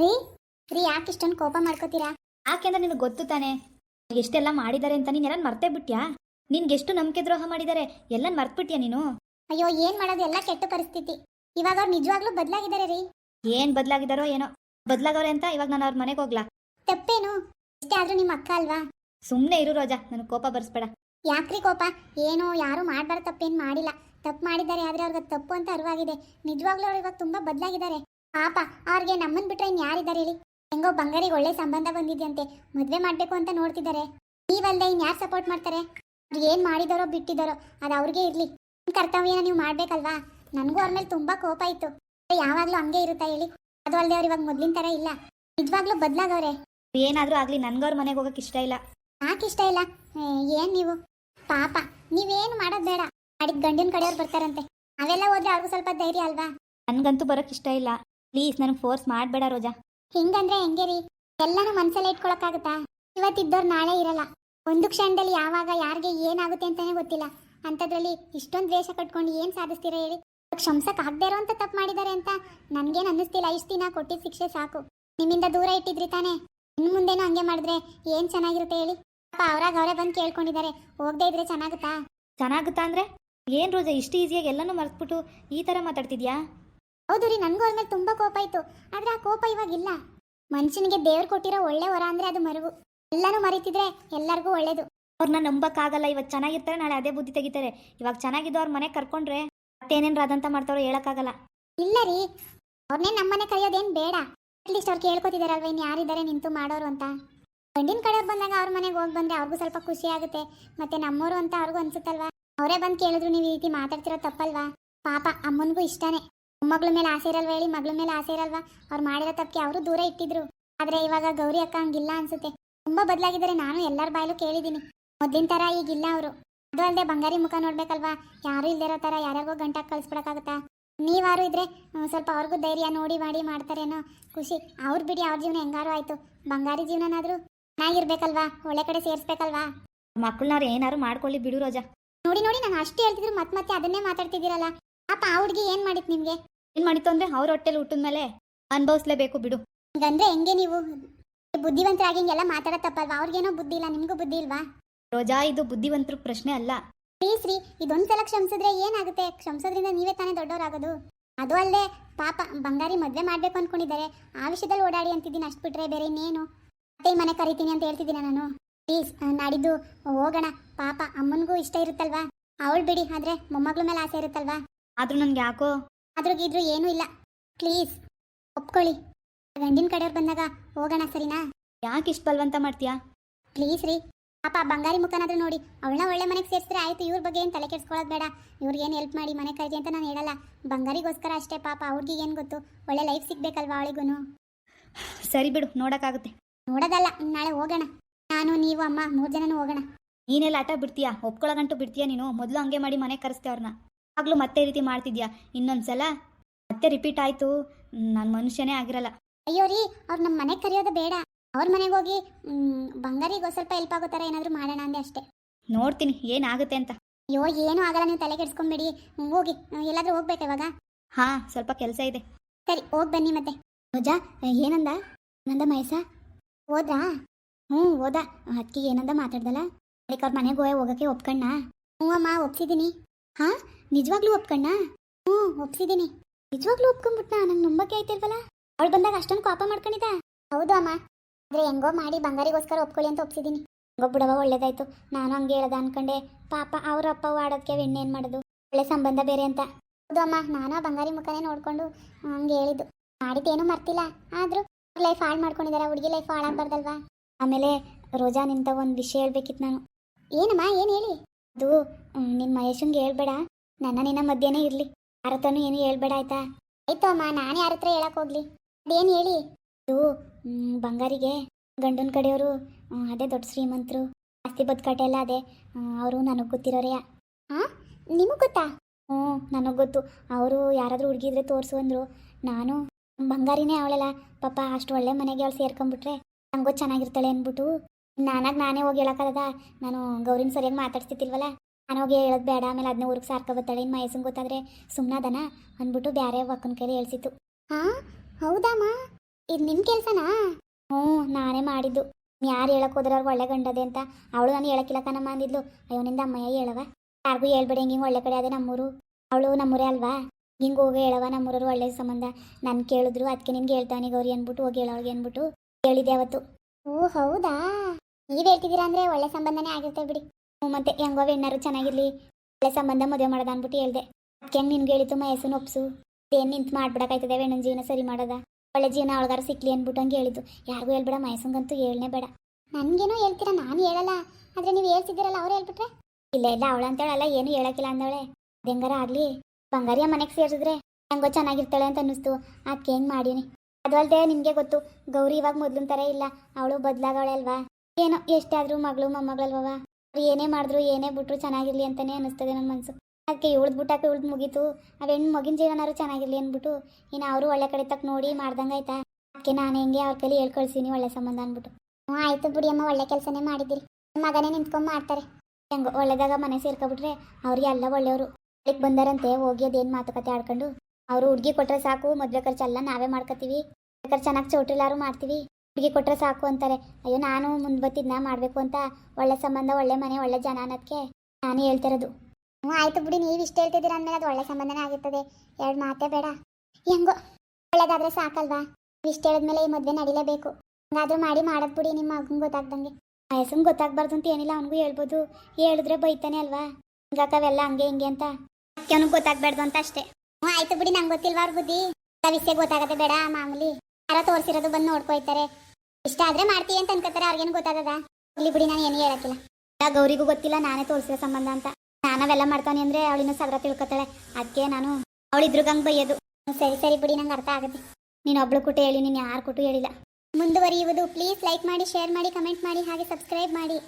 ರೀ ರೀ ಯಾಕೆ ಇಷ್ಟೊಂದು ಕೋಪ ಮಾಡ್ಕೋತೀರಾ? ಯಾಕೆಂದ್ರೆ ನಿನಗೆ ಗೊತ್ತು ತಾನೆ? ಎಷ್ಟೆಲ್ಲ ಮಾಡಿದ್ದಾರೆ ಅಂತ ನೀನು ಎಲ್ಲ ಮರ್ತೇ ಬಿಟ್ಯಾ? ನಿನ್ಗೆ ಎಷ್ಟು ನಂಬಿಕೆ ದ್ರೋಹ ಮಾಡಿದ್ದಾರೆ ಎಲ್ಲ ಮರ್ತ್ಬಿಟ್ಯಾ ನೀನು? ಅಯ್ಯೋ ಏನ್ ಮಾಡೋದು? ಎಲ್ಲ ಕೆಟ್ಟ ಪರಿಸ್ಥಿತಿ. ಇವಾಗ ಅವ್ರು ನಿಜವಾಗ್ಲೂ ಬದಲಾಗಿದ್ದಾರೆ ರೀ. ಏನು ಬದಲಾಗಿದಾರೋ ಏನೋ? ಬದಲಾಗವ್ರೆ ಅಂತ ಇವಾಗ ನಾನು ಅವ್ರ ಮನೆಗೆ ಹೋಗ್ಲಾ? ತಪ್ಪೇನು? ಇಷ್ಟೇ ಆದ್ರೂ ನಿಮ್ಮ ಅಕ್ಕ ಅಲ್ವಾ? ಸುಮ್ಮನೆ ಇರು ರೋಜಾ ನನಗೆ ಕೋಪ ಬರ್ಸ್ಬೇಡ. ಯಾಕ್ರಿ ಕೋಪ? ಏನು ಯಾರು ಮಾಡ್ಬಾರ ತಪ್ಪೇನು ಮಾಡಿಲ್ಲ. ತಪ್ಪು ಮಾಡಿದ್ದಾರೆ ಆದ್ರೆ ಅವ್ರಿಗೆ ತಪ್ಪು ಅಂತ ಅರಿವಾಗಿದೆ. ನಿಜವಾಗ್ಲೂ ಅವ್ರು ಇವಾಗ ತುಂಬಾ ಬದಲಾಗಿದ್ದಾರೆ. ಪಾಪ ಅವ್ರಿಗೆ ನಮ್ಮನ್ ಬಿಟ್ರೆ ಇನ್ ಯಾರಿದ್ದಾರೆ ಹೇಳಿ? ಹೆಂಗೋ ಬಂಗಾರಿಗೆ ಒಳ್ಳೆ ಸಂಬಂಧ ಬಂದಿದ್ಯಂತೆ. ಮದ್ವೆ ಮಾಡ್ಬೇಕು ಅಂತ ನೋಡ್ತಿದ್ದಾರೆ. ನೀವಲ್ದೆ ಇನ್ ಯಾರು ಸಪೋರ್ಟ್ ಮಾಡ್ತಾರೆ? ಅವ್ರು ಏನ್ ಮಾಡಿದಾರೋ ಬಿಟ್ಟಿದಾರೋ ಅದು ಅವ್ರಿಗೆ ಇರ್ಲಿ. ನಿಮ್ ಕರ್ತವ್ಯ ನೀವು ಮಾಡ್ಬೇಕಲ್ವಾ? ನನಗೂ ಅವ್ರ ಮೇಲೆ ತುಂಬಾ ಕೋಪ ಇತ್ತು. ಯಾವಾಗ್ಲೂ ಹಂಗೆ ಇರುತ್ತಾ ಹೇಳಿ? ಅದು ಅಲ್ಲದೆ ಅವ್ರು ಇವಾಗ ಮೊದ್ಲಿನ ತರ ಇಲ್ಲ. ನಿಜವಾಗ್ಲೂ ಬದ್ಲಾಗವ್ರೆ ಏನಾದರೂ ಆಗಲಿ ನನ್ಗವ್ರ ಮನೆಗೆ ಹೋಗಕ್ ಇಷ್ಟ ಇಲ್ಲ. ಯಾಕೆ ಇಷ್ಟ ಇಲ್ಲ? ಏನ್ ನೀವು? ಪಾಪ ನೀವೇನು ಮಾಡೋದ್ ಬೇಡ. ಮಾಡಿದ ಗಂಡಿನ ಕಡೆಯವ್ರು ಬರ್ತಾರಂತೆ. ಅವೆಲ್ಲ ಹೋದ್ರೆ ಅವ್ರಿಗೂ ಸ್ವಲ್ಪ ಧೈರ್ಯ ಅಲ್ವಾ? ನನಗಂತೂ ಬರಕ್ ಇಷ್ಟ ಇಲ್ಲ. ಪ್ಲೀಸ್ ನನಗೆ ಫೋರ್ಸ್ ಮಾಡಬೇಡ ರೋಜಾ. ಹಿಂಗಂದ್ರೆ ಹೆಂಗೆ ರೀ? ಎಲ್ಲಾನು ಮನ್ಸಲ್ಲೇ ಇಟ್ಕೊಳಕ್ಕಾಗುತ್ತಾ? ಇವತ್ತಿದ್ದವ್ರು ನಾಳೆ ಇರಲ್ಲ. ಒಂದು ಕ್ಷಣದಲ್ಲಿ ಯಾವಾಗ ಯಾರಿಗೆ ಏನಾಗುತ್ತೆ ಅಂತಾನೆ ಗೊತ್ತಿಲ್ಲ. ಅಂಥದ್ರಲ್ಲಿ ಇಷ್ಟೊಂದು ದ್ವೇಷ ಕಟ್ಕೊಂಡು ಏನು ಸಾಧಿಸ್ತೀರಾ ಹೇಳಿ? ಕ್ಷಮಿಸಕ್ಕೆ ಆಗದೆ ಇರೋ ಅಂತ ತಪ್ಪು ಮಾಡಿದ್ದಾರೆ ಅಂತ ನನಗೇನು ಅನ್ನಿಸ್ತಿಲ್ಲ. ಇಷ್ಟು ದಿನ ಕೊಟ್ಟಿದ್ದ ಶಿಕ್ಷೆ ಸಾಕು. ನಿಮ್ಮಿಂದ ದೂರ ಇಟ್ಟಿದ್ರಿ ತಾನೇ? ಇನ್ನು ಮುಂದೇನು ಹಂಗೆ ಮಾಡಿದ್ರೆ ಏನು ಚೆನ್ನಾಗಿರುತ್ತೆ ಹೇಳಿ? ಪಾಪ ಅವ್ರಾಗ ಅವರೇ ಬಂದು ಕೇಳ್ಕೊಂಡಿದ್ದಾರೆ ಹೋಗದೆ ಇದ್ರೆ ಚೆನ್ನಾಗುತ್ತಾ? ಚೆನ್ನಾಗುತ್ತಾ ಅಂದರೆ? ಏನು ರೋಜಾ ಇಷ್ಟು ಈಸಿಯಾಗಿ ಎಲ್ಲನೂ ಮರೆತ್ಬಿಟ್ಟು ಈ ಥರ ಮಾತಾಡ್ತಿದ್ಯಾ? ಹೌದು ರೀ ನನಗೂ ಅವ್ರ ಮೇಲೆ ತುಂಬಾ ಕೋಪ ಇತ್ತು ಆದ್ರೆ ಆ ಕೋಪ ಇವಾಗ ಇಲ್ಲ ಮನುಷ್ಯನಿಗೆ ದೇವ್ರು ಕೊಟ್ಟಿರೋ ಒಳ್ಳೆ ವರ ಅಂದ್ರೆ ಅದು ಮರುವು ಎಲ್ಲಾನು ಮರಿತಿದ್ರೆ ಎಲ್ಲರಿಗೂ ಒಳ್ಳೇದು. ಅವ್ರನ್ನ ನಂಬಕ್ಕಾಗಲ್ಲ ಇವತ್ತು ಚೆನ್ನಾಗಿರ್ತಾರೆ ನಾಳೆ ಅದೇ ಬುದ್ಧಿ ತೆಗಿತಾರೆ. ಇವಾಗ ಚೆನ್ನಾಗಿದ್ದು ಅವ್ರ ಮನೆಗೆ ಕರ್ಕೊಂಡ್ರೆ ಮತ್ತೇನೇನು ರಾದಂತ ಮಾಡ್ತಾರೋ ಹೇಳಕ್ಕಾಗಲ್ಲ. ಇಲ್ಲ ರೀ ಅವ್ರನ್ನೇ ನಮ್ಮನೆ ಕರೆಯೋದೇನ್ ಬೇಡ. ಅಟ್ಲೀಸ್ಟ್ ಅವ್ರು ಕೇಳ್ಕೊತಿದಾರಲ್ವ ಇನ್ನು ಯಾರಿದ್ದಾರೆ ನಿಂತು ಮಾಡೋರು ಅಂತ. ಗಂಡಿನ ಕಡೆಯವ್ರು ಬಂದಾಗ ಅವ್ರ ಮನೆಗೆ ಹೋಗಿ ಬಂದ್ರೆ ಅವ್ರಿಗೂ ಸ್ವಲ್ಪ ಖುಷಿ ಆಗುತ್ತೆ. ಮತ್ತೆ ನಮ್ಮೋರು ಅಂತ ಅವ್ರಿಗೂ ಅನ್ಸುತ್ತಲ್ವಾ? ಅವರೇ ಬಂದು ಕೇಳಿದ್ರು ನೀವು ಈ ರೀತಿ ಮಾತಾಡ್ತಿರೋ ತಪ್ಪಲ್ವಾ? ಪಾಪ ಅಮ್ಮನಿಗೂ ಇಷ್ಟನೇ. ಮೊಮ್ಮಗಳ ಮೇಲೆ ಆಸೆ ಇರಲ್ವಾ ಹೇಳಿ? ಮಗಳ ಮೇಲೆ ಆಸೆ ಇರಲ್ವಾ? ಅವ್ರು ಮಾಡಿರೋ ತಪ್ಪಿಗೆ ಅವರು ದೂರ ಇಟ್ಟಿದ್ರು. ಆದ್ರೆ ಇವಾಗ ಗೌರಿ ಅಕ್ಕ ಹಂಗಿಲ್ಲ ಅನ್ಸುತ್ತೆ. ತುಂಬಾ ಬದಲಾಗಿದ್ದಾರೆ. ನಾನು ಎಲ್ಲರ ಬಾಯಲ್ಲೂ ಕೇಳಿದ್ದೀನಿ. ಮೊದಲಿನ ತರ ಈಗಿಲ್ಲ ಅವರು. ಅದು ಅಲ್ಲದೆ ಬಂಗಾರಿ ಮುಖ ನೋಡ್ಬೇಕಲ್ವಾ? ಯಾರು ಇಲ್ದಿರೋ ಥರ ಯಾರ್ಯಾರಿಗೋ ಗಂಟಾಗಿ ಕಳಿಸ್ಬಿಡಕ್ಕಾಗತ್ತಾ? ನೀವಾರು ಇದ್ರೆ ಸ್ವಲ್ಪ ಅವ್ರಿಗೂ ಧೈರ್ಯ ನೋಡಿ ಮಾಡಿ ಮಾಡ್ತಾರೇನೋ? ಖುಷಿ. ಅವ್ರು ಬಿಡಿ ಅವ್ರ ಜೀವನ ಹೆಂಗಾರು ಆಯ್ತು. ಬಂಗಾರಿ ಜೀವನನಾದ್ರೂ ಚೆನ್ನಾಗಿರ್ಬೇಕಲ್ವಾ? ಒಳ್ಳೆ ಕಡೆ ಸೇರಿಸ್ಬೇಕಲ್ವಾ? ಮಕ್ಕಳನ್ನವ್ರು ಏನಾರು ಮಾಡ್ಕೊಳ್ಳಿ ಬಿಡು ರೋಜಾ. ನೋಡಿ ನೋಡಿ ನಾನು ಅಷ್ಟು ಹೇಳ್ತಿದ್ರು. ಮತ್ತೆ ಮತ್ತೆ ಅದನ್ನೇ ಮಾತಾಡ್ತಿದ್ದೀರಲ್ಲ. ಅಪ್ಪ ಆ ಹುಡುಗಿ ಏನು ಮಾಡಿತ್ತು ನಿಮ್ಗೆ? ಏನು ಮಾಡಿತ್ತು ಅಂದರೆ ಅವ್ರ ಹೊಟ್ಟೆಲಿ ಹುಟ್ಟಿದ ಮೇಲೆ ಅನುಭವಿಸ್ಲೇಬೇಕು ಬಿಡು. ಹಂಗಂದ್ರೆ ಹೆಂಗೆ ನೀವು? ಬುದ್ಧಿವಂತರಾಗಿ ಹಿಂಗೆಲ್ಲ ಮಾತಾಡೋ ತಪ್ಪಲ್ವಾ ಅವ್ರಿಗೇನೋ ಬುದ್ಧಿ ಇಲ್ಲ ನಿಮ್ಗೂ ಬುದ್ಧಿ ಇಲ್ವಾ? ರೋಜಾ ಇದು ಬುದ್ಧಿವಂತರ ಪ್ರಶ್ನೆ ಅಲ್ಲ. ಪ್ಲೀಸ್ ರೀ ಇದೊಂದ್ಸಲ ಕ್ಷಮಿಸಿದ್ರೆ ಏನಾಗುತ್ತೆ? ಕ್ಷಮಿಸೋದ್ರಿಂದ ನೀವೇ ತಾನೇ ದೊಡ್ಡವರಾಗೋದು. ಅದು ಅಲ್ಲದೆ ಪಾಪ ಬಂಗಾರಿ ಮದುವೆ ಮಾಡ್ಬೇಕು ಅನ್ಕೊಂಡಿದ್ದಾರೆ. ಆ ವಿಷಯದಲ್ಲಿ ಓಡಾಡಿ ಅಂತಿದ್ದೀನಿ ಅಷ್ಟು ಬಿಟ್ರೆ ಬೇರೆ ಇನ್ನೇನು? ಮತ್ತೆ ಮನೆ ಕರಿತೀನಿ ಅಂತ ಹೇಳ್ತಿದ್ದೀನ ನಾನು? ಪ್ಲೀಸ್ ನಾಡಿದ್ದು ಹೋಗೋಣ. ಪಾಪ ಅಮ್ಮನಿಗೂ ಇಷ್ಟ ಇರುತ್ತಲ್ವಾ? ಅವಳು ಬಿಡಿ ಆದರೆ ಮೊಮ್ಮಗಳ ಮೇಲೆ ಆಸೆ ಇರುತ್ತಲ್ವಾ? ಆದರೂ ನನಗೆ ಯಾಕೋ ಅದ್ರಾಗಿದ್ರು ಏನೂ ಇಲ್ಲ. ಪ್ಲೀಸ್ ಒಪ್ಕೊಳ್ಳಿ. ಗಂಡಿನ ಕಡೆಯವ್ರು ಬಂದಾಗ ಹೋಗೋಣ ಸರಿನಾ? ಯಾಕೆ ಇಷ್ಟ ಬಲ್ವಂತ ಮಾಡ್ತೀಯಾ? ಪ್ಲೀಸ್ ರೀ. ಪಾಪ ಬಂಗಾರಿ ಮುಖನಾದ್ರೂ ನೋಡಿ ಅವಳನ್ನ ಒಳ್ಳೆ ಮನೆಗೆ ಸೇರಿಸಿದ್ರೆ ಆಯ್ತು ಇವ್ರ ಬಗ್ಗೆ ಏನು ತಲೆ ಕೆಡ್ಸ್ಕೊಳ್ಳೋದು ಬೇಡ. ಇವ್ರಿಗೇನು ಹೆಲ್ಪ್ ಮಾಡಿ ಮನೆ ಕರೆದಿ ಅಂತ ನಾನು ಹೇಳಲ್ಲ. ಬಂಗಾರಿಗೋಸ್ಕರ ಅಷ್ಟೇ ಪಾಪ ಅವ್ರಿಗೆ ಏನು ಗೊತ್ತು? ಒಳ್ಳೆ ಲೈಫ್ ಸಿಗ್ಬೇಕಲ್ವಾ ಅವಳಿಗೂ ಸರಿ ಬಿಡು ನೋಡೋಕ್ಕಾಗುತ್ತೆ. ನೋಡೋದಲ್ಲ ಇನ್ನು ನಾಳೆ ಹೋಗೋಣ. ನಾನು ನೀವು ಅಮ್ಮ ಮೂರು ಜನನೂ ಹೋಗೋಣ. ನೀನೆಲ್ಲ ಆಟ ಬಿಡ್ತೀಯಾ? ಒಪ್ಕೊಳ್ಳೋಗಂಟು ಬಿಡ್ತೀಯಾ ನೀನು? ಮೊದಲು ಹಂಗೆ ಮಾಡಿ ಮನೆ ಕರೆಸ್ತೆ ಅವ್ರನ್ನ ಆಗ್ಲೂ ಮತ್ತೆ ಈ ರೀತಿ ಮಾಡ್ತಿದ್ಯಾ? ಇನ್ನೊಂದ್ಸಲ? ಮತ್ತೆ ರಿಪೀಟ್ ಆಯಿತು. ನಾನು ಮನುಷ್ಯನೇ ಆಗಿರಲ್ಲ. ಅಯ್ಯೋ ರೀ ಅವ್ರು ನಮ್ಮ ಮನೆಗೆ ಕರೆಯೋದು ಬೇಡ. ಅವ್ರ ಮನೆಗೆ ಹೋಗಿ ಬಂಗಾರಿಗೆ ಒಂದ್ ಸ್ವಲ್ಪ ಹೆಲ್ಪ್ ಆಗೋ ಥರ ಏನಾದರೂ ಮಾಡೋಣ ಅಂದೆ ಅಷ್ಟೇ. ನೋಡ್ತೀನಿ ಏನಾಗುತ್ತೆ ಅಂತ. ಅಯ್ಯೋ ಏನೂ ಆಗಲ್ಲ ನೀವು ತಲೆ ಕೆಡ್ಸ್ಕೊಂಬೇಡಿ. ಹೋಗಿ ಎಲ್ಲಾದ್ರೂ ಹೋಗ್ಬೇಕು ಇವಾಗ? ಹಾಂ ಸ್ವಲ್ಪ ಕೆಲಸ ಇದೆ. ಸರಿ ಹೋಗಿ ಬನ್ನಿ ಮತ್ತೆ. ರೋಜಾ ಏನಂದ? ನಂದ ಮಹೇಶ? ಹೋದ್ರಾ? ಹ್ಞೂ ಹೋದ. ಅದಕ್ಕೆ ಏನಂದ ಮಾತಾಡ್ದಲ್ಲ? ಅದಕ್ಕೆ ಅವ್ರ ಮನೆಗೆ ಹೋಗಿ ಹೋಗಕ್ಕೆ ಒಪ್ಕಣ್ಣ. ಹ್ಞೂ ಅಮ್ಮ ಒಪ್ಸಿದ್ದೀನಿ. ಹಾ, ನಿಜವಾಗ್ಲೂ ಒಪ್ಕಣ್ಣ? ಹ್ಞೂ, ಒಪ್ಸಿದ್ದೀನಿ. ನಿಜವಾಗ್ಲೂ ಒಪ್ಕೊಂಡ್ಬಿಟ್ನಾ ನಂಗೆ ನಂಬಕ್ಕೆ ಆಯ್ತಿಲ್ವಲ್ಲ ಅವಳು ಬಂದಾಗ ಅಷ್ಟೊಂದು ಕೋಪ ಮಾಡ್ಕೊಂಡಿದ್ದ? ಹೌದು ಅಮ್ಮ. ಆದರೆ ಹೆಂಗೋ ಮಾಡಿ ಬಂಗಾರಿಗೋಸ್ಕರ ಒಪ್ಕೊಳ್ಳಿ ಅಂತ ಒಪ್ಸಿದ್ದೀನಿ. ಬಿಡವ ಒಳ್ಳೇದಾಯ್ತು. ನಾನು ಹಂಗೆ ಹೇಳ್ದ ಅನ್ಕೊಂಡೆ. ಪಾಪ ಅವ್ರ ಅಪ್ಪ ಆಡೋದಕ್ಕೆ ಏನು ಮಾಡೋದು? ಒಳ್ಳೆ ಸಂಬಂಧ ಬೇರೆ ಅಂತ. ಹೌದು ಅಮ್ಮ, ನಾನು ಬಂಗಾರಿ ಮುಖನೇ ನೋಡ್ಕೊಂಡು ಹಂಗೆ ಹೇಳಿದ್ದು. ಮಾಡಿದ್ದೇನು ಮರ್ತಿಲ್ಲ. ಆದ್ರೂ ಲೈಫ್ ಹಾಳು ಮಾಡ್ಕೊಂಡಿದ್ದಾರೆ ಹುಡುಗಿ ಲೈಫ್ ಹಾಳಾಗ್ಬಾರ್ದಲ್ವಾ? ಆಮೇಲೆ ರೋಜಾ ನಿಂತ ಒಂದು ವಿಷಯ ಹೇಳ್ಬೇಕಿತ್ತು ನಾನು. ಏನಮ್ಮ, ಏನು ಹೇಳಿ? ಅದು ನಿನ್ನ ಮಹೇಶಂಗೆ ಹೇಳ್ಬೇಡ. ನನ್ನ ನಿನ್ನ ಮಧ್ಯನೇ ಇರಲಿ. ಹತ್ರನೂ ಏನು ಹೇಳ್ಬೇಡ ಆಯ್ತಾ? ಆಯ್ತು ಅಮ್ಮ, ನಾನು ಯಾರ ಹತ್ರ ಹೇಳಕ್ ಹೋಗ್ಲಿ. ಅದೇನು ಹೇಳಿ? ಅದು ಬಂಗಾರಿಗೆ, ಗಂಡನ ಕಡೆಯವರು ಅದೇ ದೊಡ್ಡ ಶ್ರೀಮಂತರು. ಆಸ್ತಿ ಬದುಕಾಟ ಎಲ್ಲ ಅದೇ. ಅವರು ನನಗೆ ಗೊತ್ತಿರೋರೆಯ ಹಾಂ? ನಿಮಗೆ ಗೊತ್ತಾ? ಹ್ಞೂ ನನಗೆ ಗೊತ್ತು. ಅವರು ಯಾರಾದರೂ ಹುಡುಗಿದ್ರೆ ತೋರಿಸು ಅಂದರು. ನಾನು, ಬಂಗಾರಿನೇ ಅವಳೆಲ್ಲ. ಪಾಪ ಅಷ್ಟು ಒಳ್ಳೆ ಮನೆಗೆ ಅವಳು ಸೇರ್ಕೊಂಬಿಟ್ರೆ ನಂಗೂ ಚೆನ್ನಾಗಿರ್ತಾಳೆ ಅಂದ್ಬಿಟ್ಟು. ನಾನಾಗ ನಾನೇ ಹೋಗಿ ಹೇಳಕ್ಕದ ನಾನು ಗೌರಿನ ಸರಿಯಾಗಿ ಮಾತಾಡ್ಸ್ತಿತ್ತಿಲ್ವಲ್ಲ ನಾನು ಹೋಗಿ ಹೇಳೋದು ಬೇಡ ಆಮೇಲೆ ಅದನ್ನ ಊರಿಗೆ ಸಾರ್ಕ ಬರ್ತಾಳೆ ಇನ್ನು ಮಯಸ್ಸಂಗೆ ಗೊತ್ತಾದ್ರೆ? ಸುಮ್ಮನದನ ಅಂದ್ಬಿಟ್ಟು ಬೇರೆ ಒಕ್ಕನ ಕೈಲಿ ಹೇಳ್ಸಿತ್ತು. ಹಾಂ? ಹೌದಮ್ಮ? ಇದು ನಿಮ್ಮ ಕೆಲಸನಾ? ಹ್ಞೂ ನಾನೇ ಮಾಡಿದ್ದು. ಯಾರು ಹೇಳಕ್ಕೆ ಹೋದ್ರೆ ಅವ್ರು ಒಳ್ಳೆ ಗಂಡದೆ ಅಂತ. ಅವಳು ನಾನು ಹೇಳಕ್ಕಿಲ್ಲ ಕಣಮ್ಮ ಅಂದಿದ್ಲು. ಅಯ್ಯೋನಿಂದ ಅಮ್ಮಯ್ಯ ಹೇಳವ? ಯಾರಿಗೂ ಹೇಳ್ಬೇಡಿ ಹಿಂಗೆ ಒಳ್ಳೆ ಕಡೆ ಅದೇ ನಮ್ಮೂರು. ಅವಳು ನಮ್ಮೂರೇ ಅಲ್ವಾ? ಹಿಂಗೆ ಹೋಗಿ ಹೇಳವ ನಮ್ಮೂರವ್ರು ಒಳ್ಳೆ ಸಂಬಂಧ. ನಾನು ಕೇಳಿದ್ರು ಅದಕ್ಕೆ ನಿನ್ಗೆ ಹೇಳ್ತಾನೆ ಗೌರಿ ಅಂದ್ಬಿಟ್ಟು ಹೋಗಿ ಹೇಳೋಳಿಗೆ ಅಂದ್ಬಿಟ್ಟು ಹೇಳಿದೆ ಅವತ್ತು. ಓ ಹೌದಾ? ನೀವು ಹೇಳ್ತಿದ್ದೀರಾ ಅಂದ್ರೆ ಒಳ್ಳೆ ಸಂಬಂಧನೇ ಆಗಿರ್ತೇವೆ ಬಿಡಿ. ಮತ್ತೆ ಹೆಂಗೋ ಹೆಣ್ಣಾರು ಚೆನ್ನಾಗಿರ್ಲಿ. ಒಳ್ಳೆ ಸಂಬಂಧ ಮದುವೆ ಮಾಡೋದ ಅಂದ್ಬಿಟ್ಟು ಹೇಳ್ದೆ. ಅದಕ್ಕೆ ಹೆಂಗೆ ನಿನ್ಗೆ ಹೇಳಿತು ಮಯಸ್ಸನ್ನು ಒಪ್ಸು. ಏನು ನಿಂತು ಮಾಡ್ಬಿಡಕ್ಕಾಯ್ತದೆ ಹೆಣ್ಣನ ಜೀವನ ಸರಿ ಮಾಡೋದ? ಒಳ್ಳೆ ಜೀವನ ಅವಳಗಾರ ಸಿಕ್ಲಿ ಅಂದ್ಬಿಟ್ಟು ಹಂಗೆ ಹೇಳಿದ್ದು. ಯಾರಿಗೂ ಹೇಳ್ಬೇಡ ಮಯಸ್ಸಂಗಂತೂ ಹೇಳ್ನೇ ಬೇಡ. ನನಗೇನೋ ಹೇಳ್ತೀರಾ, ನಾನು ಹೇಳಲ್ಲ. ಆದ್ರೆ ನೀವು ಹೇಳ್ತಿದ್ದೀರಲ್ಲ ಅವ್ರು ಹೇಳ್ಬಿಟ್ರೆ? ಇಲ್ಲ ಇಲ್ಲ, ಅವಳು ಅಂತೇಳಲ್ಲ, ಏನು ಹೇಳಕ್ಕಿಲ್ಲ ಅಂದವಳೆ. ಹೆಂಗಾರ ಆಗ್ಲಿ. ಬಂಗಾರಿಯ ಮನೆಗೆ ಸೇರಿಸಿದ್ರೆ ಹೆಂಗೋ ಚೆನ್ನಾಗಿರ್ತಾಳೆ ಅಂತ ಅನ್ನಿಸ್ತು. ಅದಕ್ಕೆ ಹೆಂಗ್ ಮಾಡೀನಿ? ಅದು ಅಲ್ಲದೆ ನಿಮಗೆ ಗೊತ್ತು, ಗೌರಿ ಇವಾಗ ಮೊದ್ಲಿನ ಥರ ಇಲ್ಲ. ಅವಳು ಬದಲಾಗವಳೆ ಅಲ್ವಾ? ಏನೋ ಎಷ್ಟಾದರೂ ಮಗಳು, ಮೊಮ್ಮಗಳಲ್ವವ? ಅವ್ರು ಏನೇ ಮಾಡಿದ್ರು ಏನೇ ಬಿಟ್ರು ಚೆನ್ನಾಗಿರ್ಲಿ ಅಂತಾನೆ ಅನಿಸ್ತದೆ ನಮ್ಮ ಮನಸ್ಸು ಅದಕ್ಕೆ ಇವಳ್ದು ಬಿಟ್ಟಾಕ ಇವಳ್ದು ಮುಗೀತು. ಆ ಹೆಣ್ಣು ಮಗಿನ ಜೀವನಾರು ಚೆನ್ನಾಗಿರ್ಲಿ ಅಂದ್ಬಿಟ್ಟು, ಇನ್ನು ಅವರು ಒಳ್ಳೆ ಕಡೆ ತಕ್ಕ ನೋಡಿ ಮಾಡ್ದಂಗೆ ಆಯ್ತಾ? ಅದಕ್ಕೆ ನಾನು ಹೆಂಗೆ ಅವ್ರ ಕೈಲಿ ಹೇಳ್ಕೊಳ್ಸೀನಿ ಒಳ್ಳೆ ಸಂಬಂಧ ಅಂದ್ಬಿಟ್ಟು. ಹ್ಞೂ, ಆಯ್ತು ಬಿಡಿ ಅಮ್ಮ, ಒಳ್ಳೆ ಕೆಲಸನೇ ಮಾಡಿದ್ದೀರಿ. ಮಗನೇ ನಿಂತ್ಕೊಂಡು ಮಾಡ್ತಾರೆ. ಹೆಂಗೋ ಒಳ್ಳೆದಾಗ ಮನೆ ಸೇರ್ಕೊಬಿಟ್ರೆ ಅವ್ರಿಗೆ ಎಲ್ಲ ಒಳ್ಳೆಯವರು. ಅಲ್ಲಿಗೆ ಬಂದಾರಂತೆ, ಹೋಗಿ ಅದೇನು ಮಾತುಕತೆ ಆಡ್ಕೊಂಡು. ಅವರು ಹುಡುಗಿ ಕೊಟ್ಟರೆ ಸಾಕು, ಮದುವೆ ಖರ್ಚೆಲ್ಲ ನಾವೇ ಮಾಡ್ಕೋತೀವಿ ಖರ್ಚು ಚೆನ್ನಾಗಿ ಚೌಟ್ರಿಲಾರು ಮಾಡ್ತೀವಿ? ಹುಡುಗಿ ಕೊಟ್ರೆ ಸಾಕು ಅಂತಾರೆ. ಅಯ್ಯೋ, ನಾನು ಮುಂದೆ ಬತ್ತಿದ್ನ ಮಾಡಬೇಕು ಅಂತ ಒಳ್ಳೆ ಸಂಬಂಧ, ಒಳ್ಳೆ ಮನೆ, ಒಳ್ಳೆ ಜನ ಅನ್ನೋದಕ್ಕೆ ನಾನು ಹೇಳ್ತಿರೋದು. ಹ್ಞೂ ಆಯ್ತು ಬಿಡಿ, ನೀವು ಇಷ್ಟ ಹೇಳ್ತಿದ್ದೀರ ಅಂದಮೇಲೆ ಅದು ಒಳ್ಳೆ ಸಂಬಂಧನೇ ಆಗಿರ್ತದೆ. ಎರಡು ಮಾತೇ ಬೇಡ. ಹೆಂಗೋ, ಒಳ್ಳೇದಾದ್ರೆ ಸಾಕಲ್ವಾ? ಇಷ್ಟು ಹೇಳಿದ್ಮೇಲೆ ಈ ಮದುವೆ ನಡಿಲೇಬೇಕು. ಹಂಗಾದ್ರೂ ಮಾಡಿ ಮಾಡೋದು ಬಿಡಿ ನಿಮ್ಮ ಮಗಂಗೆ ಗೊತ್ತಾಗ್ದಂಗೆ. ವಯಸ್ಸಂಗೆ ಗೊತ್ತಾಗ್ಬಾರ್ದು ಅಂತ ಏನಿಲ್ಲ, ಅವನಿಗೂ ಹೇಳ್ಬೋದು. ಹೇಳಿದ್ರೆ ಬೈತಾನೆ ಅಲ್ವಾ? ಹಿಂಗಾಕ ಅವೆಲ್ಲ ಹಂಗೆ ಹಿಂಗೆ ಅಂತ. ಅದಕ್ಕೆ ಅವ್ನಿಗೆ ಗೊತ್ತಾಗ್ಬಾರ್ದು ಅಂತ ಅಷ್ಟೇ. ಹ್ಞೂ ಆಯ್ತು ಬಿಡಿ, ನಂಗೆ ಗೊತ್ತಿಲ್ವಾ ಬುದ್ಧಿ? ವಿಷಯ ಗೊತ್ತಾಗತ್ತೆ ಬೇಡ ಮಾಮೂಲಿ. ಯಾರೋ ತೋರಿಸಿರೋದು ಬಂದು ನೋಡ್ಕೊಯ್ತಾರೆ ಇಷ್ಟ ಆದ್ರೆ ಮಾಡ್ತೀಯ ಅಂತ ಅನ್ಕೋತಾರೆ ಅವ್ರಿಗೇನು ಗೊತ್ತಾಗದ? ಇಲ್ಲಿ ಬಿಡಿ, ನಾನು ಏನು ಹೇಳಕ್ಕಿಲ್ಲ. ಗೌರಿಗೂ ಗೊತ್ತಿಲ್ಲ, ನಾನೇ ತೋರಿಸಿರೋ ಸಂಬಂಧ ಅಂತ. ನಾನವೆಲ್ಲ ಮಾಡ್ತಾನೆ ಅಂದ್ರೆ ಅವಳಿನ ಸದ್ರ ತಿಳ್ಕೊತಾಳೆ. ಅದಕ್ಕೆ ನಾನು ಅವಳಿದ್ರು ಗಂಗ್ ಬೈಯೋದು. ಸರಿ ಸರಿ ಬಿಡಿ, ನಂಗೆ ಅರ್ಥ ಆಗುತ್ತೆ. ನೀನು ಒಬ್ಳು ಕುಟು ಹೇಳಿ, ನೀನು ಯಾರು ಕುಟು ಹೇಳಿಲ್ಲ. ಮುಂದುವರಿಯುವುದು ಪ್ಲೀಸ್ ಲೈಕ್ ಮಾಡಿ ಶೇರ್ ಮಾಡಿ ಕಮೆಂಟ್ ಮಾಡಿ, ಹಾಗೆ ಸಬ್ಸ್ಕ್ರೈಬ್ ಮಾಡಿ.